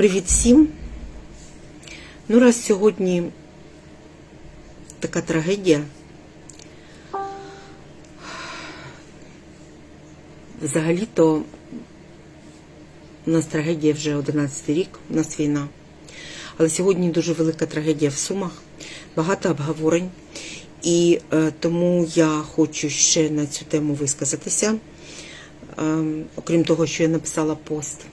Привіт всім. Ну, раз сьогодні така трагедія. Взагалі-то у нас трагедія вже 11 рік, у нас війна. Але сьогодні дуже велика трагедія в Сумах, багато обговорень. І е, тому я хочу ще на цю тему висказатися. Е, окрім того, що я написала пост.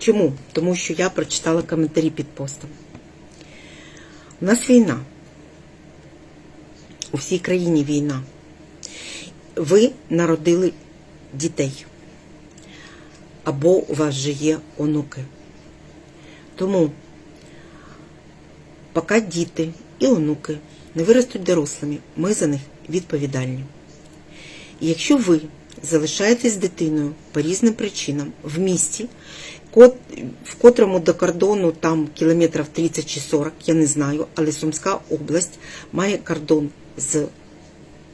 Чому? Тому що я прочитала коментарі під постом. У нас війна. У всій країні війна. Ви народили дітей. Або у вас вже є онуки. Тому, поки діти і онуки не виростуть дорослими, ми за них відповідальні. І якщо ви залишаєтесь дитиною по різним причинам в місті, в котрому до кордону там кілометрів 30 чи 40, я не знаю, але Сумська область має кордон з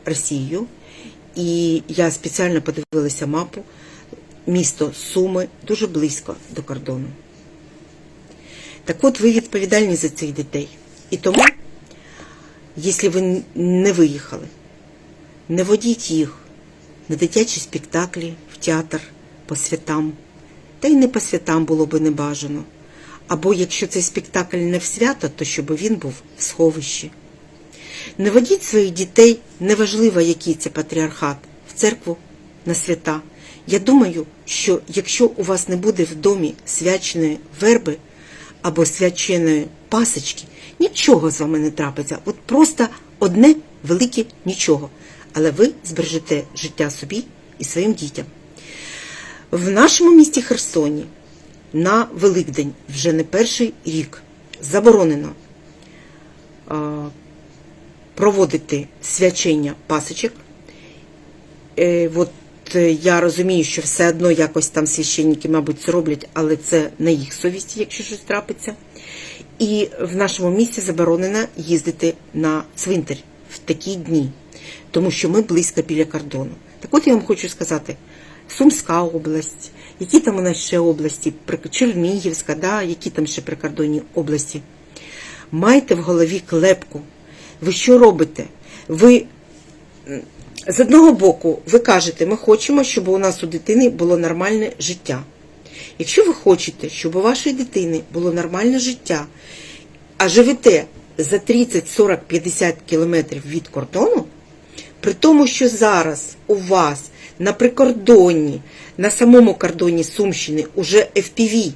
Росією. І я спеціально подивилася мапу. Місто Суми дуже близько до кордону. Так от ви відповідальні за цих дітей. І тому, якщо ви не виїхали, не водіть їх на дитячі спектаклі, в театр по святам. Та й не по святам було би не бажано. Або якщо цей спектакль не в свято, то щоб він був в сховищі. Не водіть своїх дітей, неважливо, який це патріархат, в церкву на свята. Я думаю, що якщо у вас не буде в домі свяченої верби або свяченої пасочки, нічого з вами не трапиться. От просто одне велике нічого. Але ви збережете життя собі і своїм дітям. В нашому місті Херсоні на Великдень вже не перший рік заборонено проводити свячення пасочок. Е, от е, я розумію, що все одно якось там священники, мабуть, це роблять, але це на їх совісті, якщо щось трапиться. І в нашому місті заборонено їздити на цвинтар в такі дні, тому що ми близько біля кордону. Так от я вам хочу сказати, Сумська область, які там у нас ще області, Чернігівська, да, які там ще прикордонні області. Майте в голові клепку. Ви що робите? Ви з одного боку, ви кажете, ми хочемо, щоб у нас у дитини було нормальне життя. Якщо ви хочете, щоб у вашої дитини було нормальне життя, а живете за 30, 40, 50 кілометрів від кордону, при тому, що зараз у вас на прикордонні, на самому кордоні Сумщини уже FPV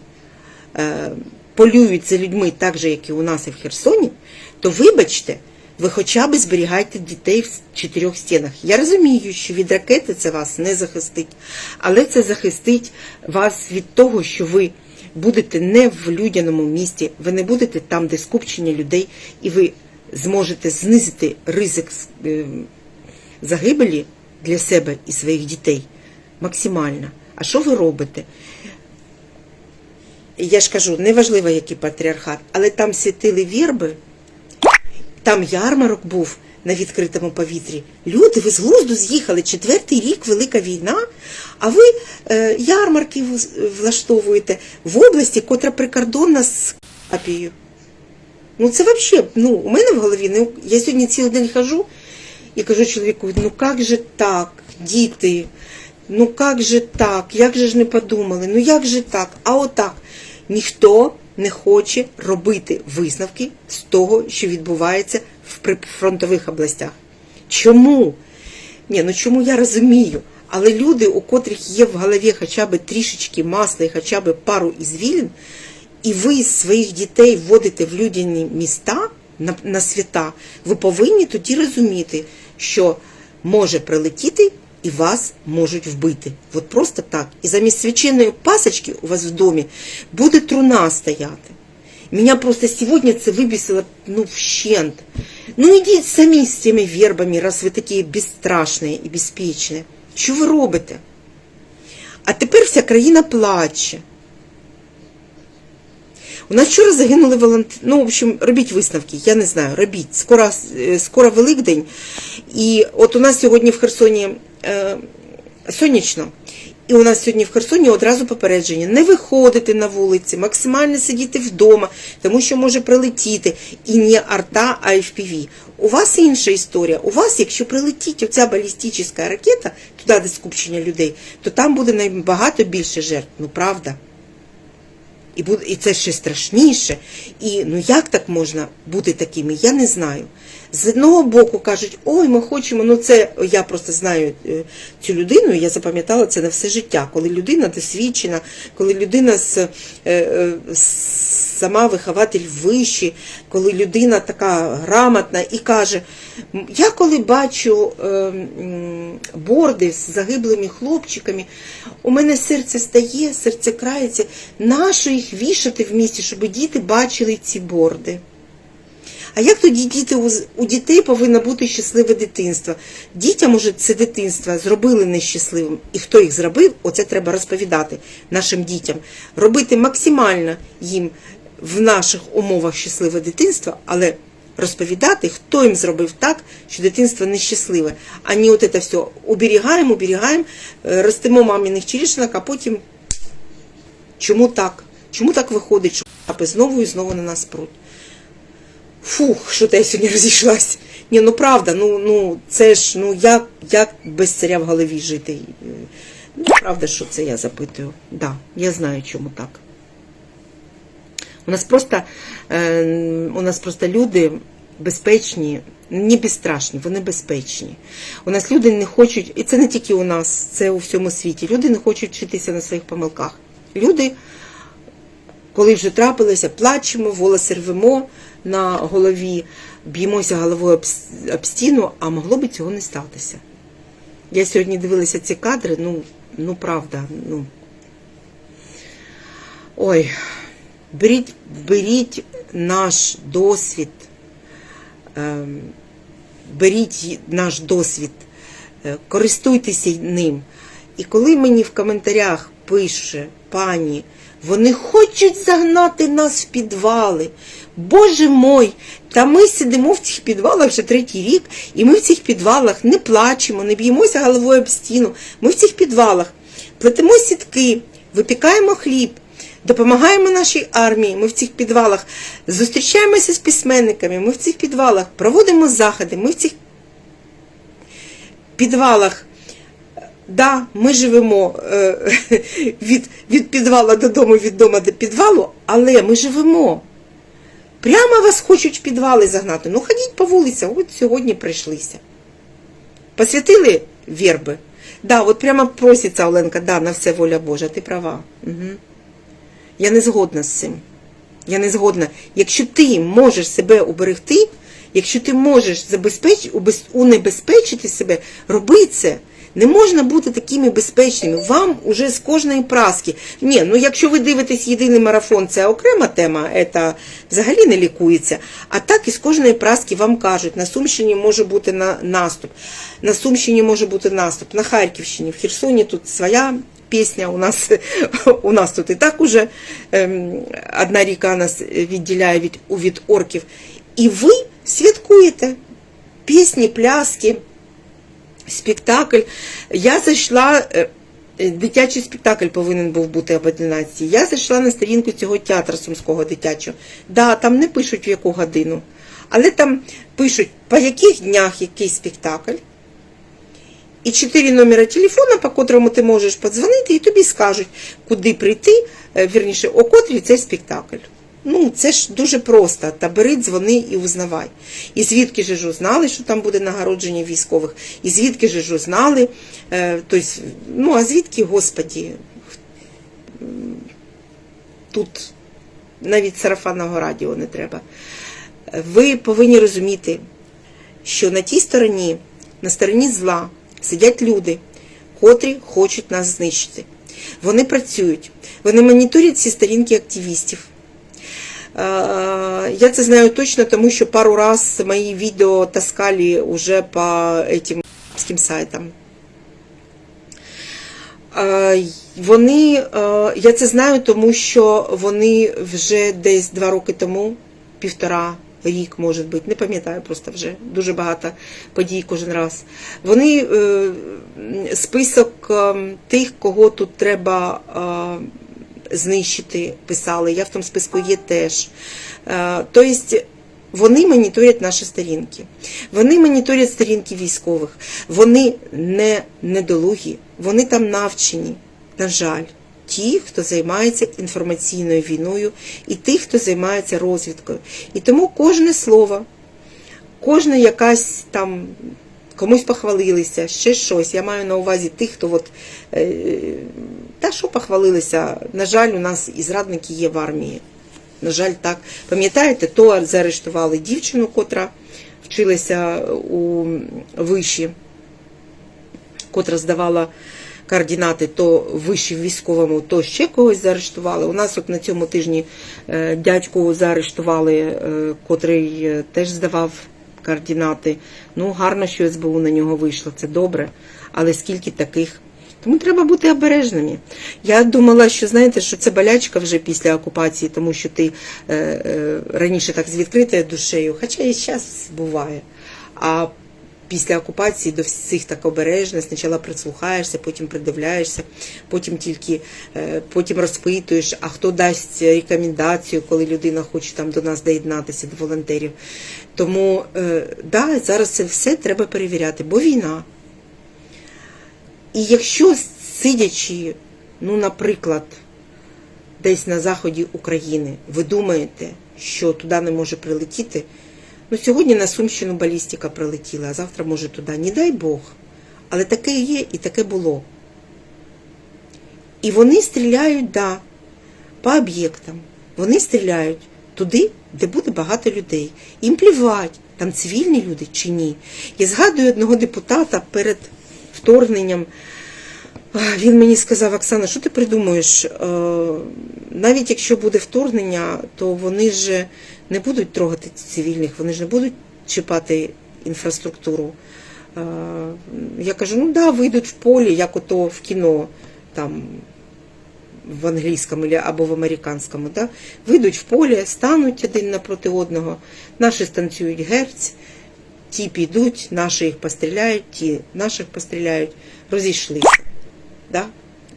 е, полюють за людьми так же, як і у нас і в Херсоні, то вибачте, ви хоча б зберігайте дітей в чотирьох стінах. Я розумію, що від ракети це вас не захистить, але це захистить вас від того, що ви будете не в людяному місті, ви не будете там, де скупчення людей, і ви зможете знизити ризик е, загибелі для себе і своїх дітей максимально. А що ви робите? Я ж кажу, неважливо, який патріархат, але там світили вірби, там ярмарок був на відкритому повітрі. Люди, ви з глузду з'їхали. Четвертий рік велика війна, а ви е, ярмарки влаштовуєте в області, котра прикордонна з Апією. Ну це взагалі, ну, у мене в голові, ну, я сьогодні цілий день хожу і кажу чоловіку, ну як же так, діти, ну як же так, як же ж не подумали, ну як же так, а отак. Ніхто не хоче робити висновки з того, що відбувається в прифронтових областях. Чому? Ні, ну чому я розумію? Але люди, у котрих є в голові хоча б трішечки масла і хоча б пару ізвілін, і ви своїх дітей вводите в людяні міста на, на свята, ви повинні тоді розуміти, що може прилетіти і вас можуть вбити. От просто так. І замість священної пасочки у вас в домі буде труна стояти. Меня просто сегодня це выбесило, ну, вщент. Ну, ідіть самі з цими вербами, раз ви такі безстрашні і безпечні. Що ви робите? А тепер вся країна плаче. У нас вчора загинули волонтери. Ну, в общем, робіть висновки, я не знаю, робіть. Скоро, е, скоро Великдень. І от у нас сьогодні в Херсоні е, сонячно. І у нас сьогодні в Херсоні одразу попередження: не виходити на вулиці, максимально сидіти вдома, тому що може прилетіти. І не арта, а FPV. У вас інша історія. У вас, якщо прилетить оця балістична ракета, туди, де скупчення людей, то там буде набагато більше жертв. Ну правда. І і це ще страшніше. І ну як так можна бути такими? Я не знаю. З одного боку кажуть, ой, ми хочемо. Ну це я просто знаю е, цю людину. Я запам'ятала це на все життя. Коли людина досвідчена, коли людина з, е, е, сама вихователь вищий, коли людина така грамотна і каже: я коли бачу борди з загиблими хлопчиками, у мене серце стає, серце крається. Нащо їх вішати в місті, щоб діти бачили ці борди? А як тоді діти у, дітей повинно бути щасливе дитинство? Дітям уже це дитинство зробили нещасливим. І хто їх зробив, оце треба розповідати нашим дітям. Робити максимально їм в наших умовах щасливе дитинство, але розповідати, хто їм зробив так, що дитинство нещасливе. А не от це все уберігаємо, уберігаємо, е, ростимо маминих черешнок, а потім чому так? Чому так виходить, що папи знову і знову на нас пруть? Фух, що я сьогодні розійшлась. Ні, ну правда, ну ну це ж ну як, як без царя в голові жити? Ну, правда, що це я запитую. Да, я знаю, чому так. У нас просто, е, у нас просто люди безпечні, не безстрашні, вони безпечні. У нас люди не хочуть, і це не тільки у нас, це у всьому світі. Люди не хочуть вчитися на своїх помилках. Люди коли вже трапилося, плачемо, волоси рвемо на голові, б'ємося головою об стіну, а могло би цього не статися. Я сьогодні дивилася ці кадри, ну, ну правда, ну. Ой, беріть, беріть наш досвід, ем, беріть наш досвід, е, користуйтеся ним. І коли мені в коментарях пише пані, вони хочуть загнати нас в підвали. Боже мой, та ми сидимо в цих підвалах вже третій рік, і ми в цих підвалах не плачемо, не б'ємося головою об стіну. Ми в цих підвалах плетемо сітки, випікаємо хліб, допомагаємо нашій армії. Ми в цих підвалах зустрічаємося з письменниками, ми в цих підвалах проводимо заходи, ми в цих підвалах. Да, ми живемо е, від, від підвала додому, від дому до підвалу, але ми живемо. Прямо вас хочуть в підвали загнати. Ну, ходіть по вулицях, от сьогодні прийшлися. Посвятили верби? Да, от прямо проситься Оленка, да, на все воля Божа, ти права. Угу. Я не згодна з цим. Я не згодна. Якщо ти можеш себе уберегти, якщо ти можеш забезпеч... убез- унебезпечити себе, роби це. Не можна бути такими безпечними. Вам уже з кожної праски. Ні, ну якщо ви дивитесь єдиний марафон, це окрема тема, це взагалі не лікується. А так із кожної праски вам кажуть, на Сумщині може бути на наступ, на Сумщині може бути наступ, на Харківщині, в Херсоні тут своя пісня у нас, у нас тут і так уже ем, одна ріка нас відділяє від, від орків. І ви святкуєте пісні, пляски спектакль. Я зайшла, е, е, дитячий спектакль повинен був бути об 11. Я зайшла на сторінку цього театру сумського дитячого. Да, там не пишуть в яку годину, але там пишуть, по яких днях який спектакль. І чотири номера телефона, по котрому ти можеш подзвонити, і тобі скажуть, куди прийти, е, вірніше, о котрій цей спектакль. Ну, це ж дуже просто. Та бери, дзвони і узнавай. І звідки ж узнали, що там буде нагородження військових, і звідки ж узнали, тобто, ну, а звідки, господі, тут навіть сарафанного радіо не треба. Ви повинні розуміти, що на тій стороні, на стороні зла, сидять люди, котрі хочуть нас знищити. Вони працюють, вони моніторять ці сторінки активістів. Е, Я це знаю точно, тому що пару раз мої відео таскали уже по этим сайтам. Е, Вони, е, я це знаю, тому що вони вже десь два роки тому, півтора, рік, може бути, не пам'ятаю просто вже дуже багато подій кожен раз. Вони список е, тих, кого тут треба. Знищити, писали. Я в тому списку є теж. Е, Тобто вони моніторять наші сторінки. Вони моніторять сторінки військових. Вони не недолугі, вони там навчені, на жаль. Ті, хто займається інформаційною війною, і ті, хто займається розвідкою. І тому кожне слово, кожна якась там комусь похвалилися, ще щось. Я маю на увазі тих, хто от, е, та що похвалилися. На жаль, у нас і зрадники є в армії. На жаль, так. Пам'ятаєте, то заарештували дівчину, котра вчилася у виші, котра здавала координати то виші військовому, то ще когось заарештували. У нас от на цьому тижні е, дядьку заарештували, е, котрий е, теж здавав координати. Ну, гарно, що СБУ на нього вийшло, це добре. Але скільки таких? Тому треба бути обережними. Я думала, що знаєте, що це болячка вже після окупації, тому що ти е, е, раніше так з відкритою душею, хоча і зараз буває. А після окупації до всіх так обережно, спочатку прислухаєшся, потім придивляєшся, потім тільки е, потім розпитуєш, а хто дасть рекомендацію, коли людина хоче там до нас доєднатися, до волонтерів. Тому е, да, зараз це все треба перевіряти, бо війна. І якщо сидячи, ну, наприклад, десь на заході України, ви думаєте, що туди не може прилетіти, ну сьогодні на Сумщину балістика прилетіла, а завтра може туди. Не дай Бог. Але таке є і таке було. І вони стріляють, да, по об'єктам. Вони стріляють туди, де буде багато людей. Їм плівать, там цивільні люди чи ні. Я згадую одного депутата перед вторгненням. Він мені сказав, Оксана, що ти придумуєш? Е, Навіть якщо буде вторгнення, то вони ж не будуть трогати цивільних, вони ж не будуть чіпати інфраструктуру. Е, Я кажу, ну да, вийдуть в полі, як ото в кіно, там в англійському або в американському. Да? Вийдуть в поле, стануть один напроти одного, наші станцюють герць, ті підуть, наші їх постріляють, ті наших постріляють, розійшлися. Да?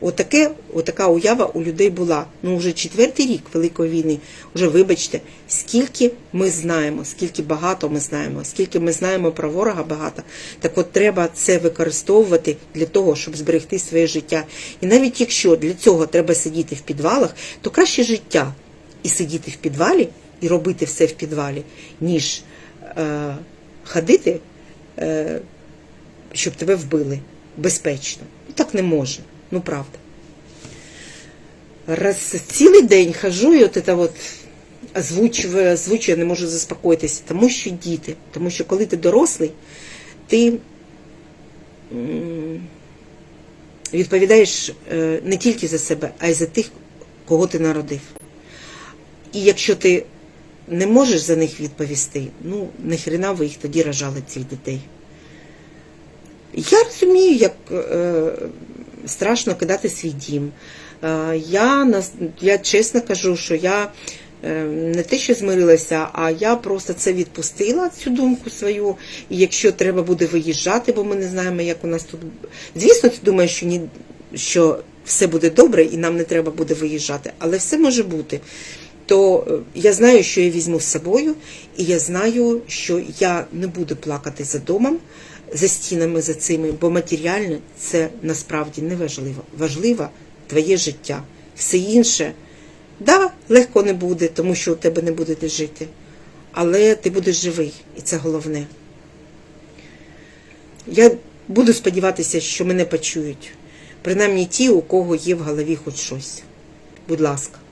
Отаке, отака уява у людей була. Ну, вже четвертий рік Великої війни. Уже вибачте, скільки ми знаємо, скільки багато ми знаємо, скільки ми знаємо про ворога багато. Так от треба це використовувати для того, щоб зберегти своє життя. І навіть якщо для цього треба сидіти в підвалах, то краще життя і сидіти в підвалі, і робити все в підвалі, ніж е, ходити, е, щоб тебе вбили безпечно. Ну так не можна, ну правда. Раз цілий день хожу і от це от озвучую, озвучую, не можу заспокоїтися, тому що діти, тому що коли ти дорослий, ти відповідаєш е, не тільки за себе, а й за тих, кого ти народив. І якщо ти не можеш за них відповісти, ну нахрена ви їх тоді рожали цих дітей. Я розумію, як е, страшно кидати свій дім. Е, я, я чесно кажу, що я е, не те, що змирилася, а я просто це відпустила, цю думку свою. І якщо треба буде виїжджати, бо ми не знаємо, як у нас тут. Звісно, ти думаєш, що ні, що все буде добре і нам не треба буде виїжджати, але все може бути. То е, я знаю, що я візьму з собою, і я знаю, що я не буду плакати за домом, за стінами за цими, бо матеріальне це насправді не важливо. Важливо твоє життя. Все інше, да, легко не буде, тому що у тебе не буде де жити. Але ти будеш живий, і це головне. Я буду сподіватися, що мене почують. Принаймні ті, у кого є в голові хоч щось. Будь ласка.